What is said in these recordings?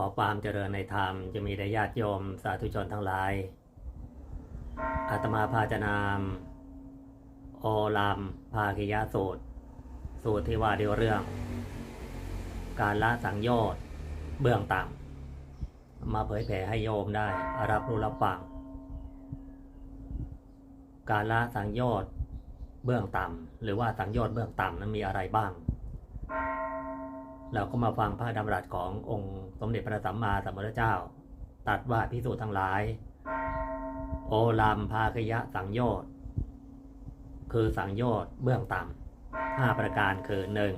ขอความเจริญในธรรมจะมีแด่ญาติโยมสาธุชนทั้งหลาย อาตมาพาจนาม โอลามภาคิยะสูตร สูตรที่ว่าเดียวเรื่อง การละสังโยชน์เบื้องต่ำมาเผยแผ่ให้โยมได้ รับรู้รับฟัง การละสังโยชน์เบื้องต่ำหรือว่าสังโยชน์เบื้องต่ำนั้นมีอะไรบ้าง เราก็มาฟังพระดำรัสขององค์สมเด็จพระสัมมาสัมพุทธเจ้า ตัดว่าพิสูจน์ทั้งหลาย โอลามภาคยะสังโยชน์คือสังโยชน์เบื้องต่ำห้าประการคือหนึ่ง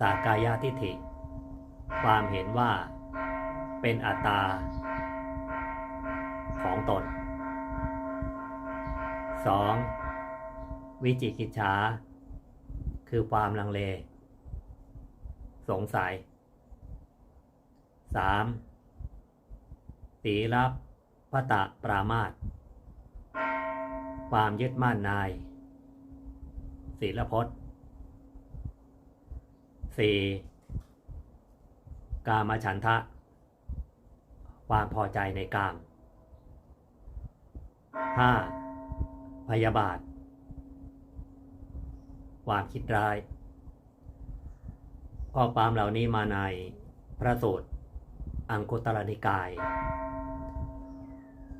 สากายทิฏฐิ ความเห็นว่าเป็นอัตตาของตน 2. วิจิกิจฉาคือความลังเล สงสัย 3. สีรับพตะปรามาตความยึดมั่นนายศีลพจน์ 4. กามฉันทะ ความพอใจในกาม 5. พยาบาท ความคิดร้าย ข้อความเหล่านี้มาในพระสูตรอังคุตรนิกาย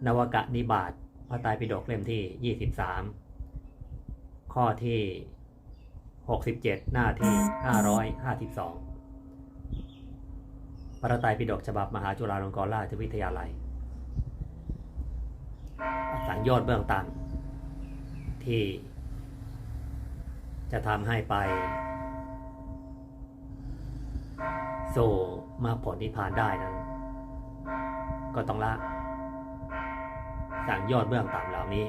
นวกะนิบาตพระไตรปิฎกเล่มที่ 23 ข้อที่ 67 หน้าที่ 552 พระไตรปิฎกฉบับมหาจุฬาลงกรณราชวิทยาลัย สังโยชน์เบื้องต่ำที่จะทำให้ไป สู่มรรคผลนิพพานได้นั้น ก็ต้องละสังยชน์เบื้องต่ำเหล่านี้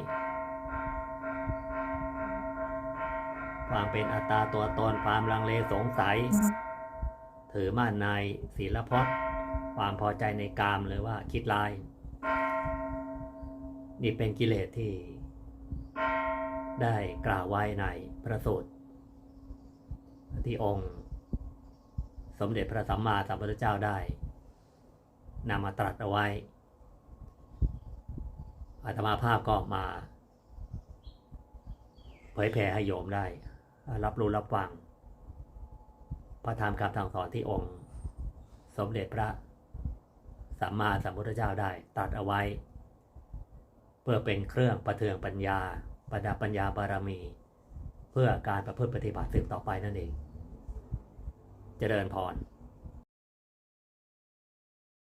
ความเป็นอัตตาตัวตนความลังเลสงสัย ถือมั่นในศีลพจน์ความพอใจในกามหรือว่าคิดลาย นี่เป็นกิเลสที่ ได้กล่าวไว้ในพระสูตรที่องค์ สมเด็จพระสัมมาสัมพุทธเจ้าได้นำมาตรัสเอาไว้ อาตมาภาพก็มา เผยแผ่ให้โยมได้ รับรู้รับฟัง พระธรรมคำสั่งสอนที่องค์ สมเด็จพระสัมมาสัมพุทธเจ้าได้ตรัสเอาไว้ เพื่อเป็นเครื่องประเทืองปัญญา ประดับปัญญาบารมี เพื่อการประพฤติปฏิบัติสืบต่อไปนั่นเอง เจริญพร